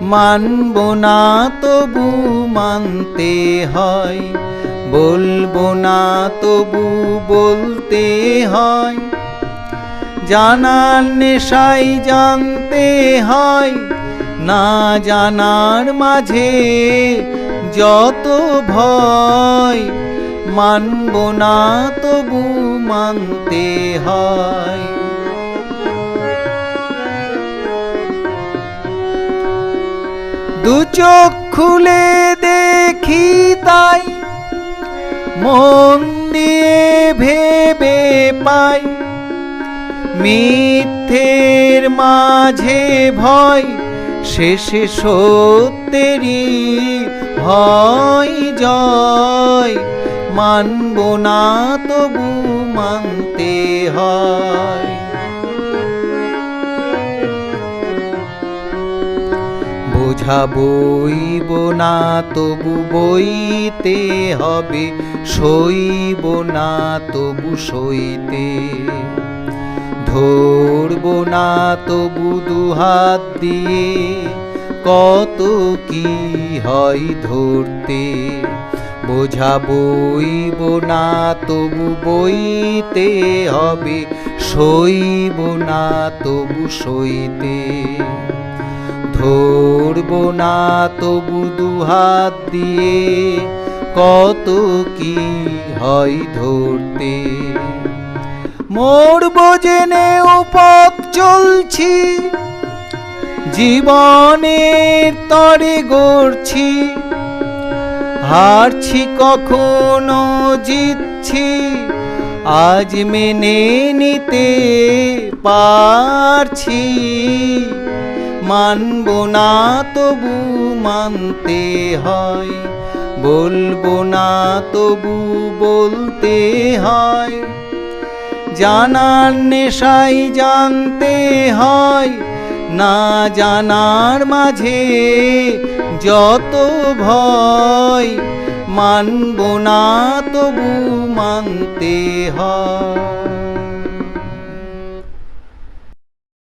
মানব না তবু মানতে হয়, বলব না তবু বলতে হয়। জানার নেশাই জানতে হয়, না জানার মাঝে যত ভয়। মানব না তবু মানতে হয়। দু চোখ খুলে দেখি তাই। মন দিয়ে ভেবে পাই। মিথ্যের মাঝে ভয়, শেষে সত্যেরই হয় জয়। মানব না তবু মানতে হয়। বোঝা বইব না, তবু বইতে হবে। সইব না, তবু সইতে। ধরব না, তবু দুহাত দিয়ে। কত কি হয় ধরতে? বোঝা বইব না, তবু বইতে হবে। সইব না, তবু সইতে। ধরব না তবু দুহাত দিয়ে। কত কি হয় ধরতে? মরব জেনে পথ চলছি। জীবনের তরে গড়ছি। হারছি কখনো জিতছি। আজ মেনে নিতে পারছি। মানব না তবু মানতে হয়। বলব না তবু বলতে হয়। জানার নেশাই জানতে হয়। না জানার মাঝে যত ভয়। মানব না তবু মানতে হয়।